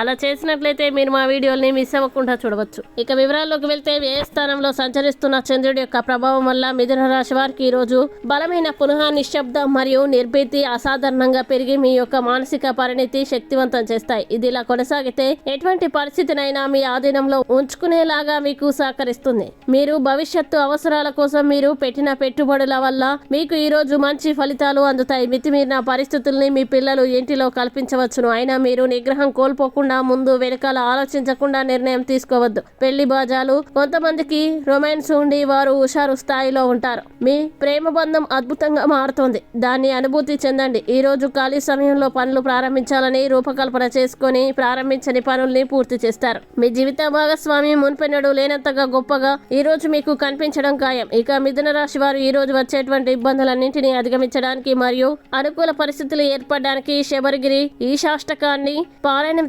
అలా చేసినట్లయితే మీరు మా వీడియోల్ని మిస్ అవ్వకుండా చూడవచ్చు. ఇక వివరాల్లోకి వెళ్తే ఏ స్థానంలో సంచరిస్తున్న చంద్రుడి యొక్క ప్రభావం వల్ల మిథున రాశి వారికి ఈరోజు బలమైన పునః నిశ్శబ్ద మరియు నిర్భీతి అసాధారణంగా పెరిగి మీ యొక్క మానసిక పరిణితి శక్తివంతం చేస్తాయి. ఇది ఇలా కొనసాగితే ఎటువంటి పరిస్థితినైనా మీ ఆధీనంలో ఉంచుకునేలాగా మీకు సహకరిస్తుంది. మీరు భవిష్యత్తు అవసరాల కోసం మీరు పెట్టిన పెట్టుబడుల వల్ల మీకు ఈరోజు మంచి ఫలితాలు అందుతాయి. మితిమీరిన పరిస్థితుల్ని మీ పిల్లలు ఇంటిలో కల్పించవచ్చును. అయినా మీరు నిగ్రహం కోల్పోకుండా ముందు వెనకాల ఆలోచించకుండా నిర్ణయం తీసుకోవద్దు. పెళ్ళి బాజాలు కొంతమందికి రొమాన్స్ ఉండి వారు హుషారు స్థాయిలో ఉంటారు. మీ ప్రేమ బంధం అద్భుతంగా మారుతుంది. దాన్ని అనుభూతి చెందండి. ఈ రోజు ఖాళీ సమయంలో పనులు ప్రారంభించాలని రూపకల్పన చేసుకొని ప్రారంభించని పనుల్ని పూర్తి చేస్తారు. మీ జీవిత భాగస్వామి మున్పెన్నడు లేనంతగా గొప్పగా ఈ రోజు మీకు కనిపించడం ఖాయం. ఇక మిథున రాశి వారు ఈ రోజు వచ్చేటువంటి ఇబ్బందులన్నింటినీ అధిగమించడానికి మరియు అనుకూల పరిస్థితులు ఏర్పడడానికి శబరిగిరి ఈశాష్టకాన్ని పారాయణం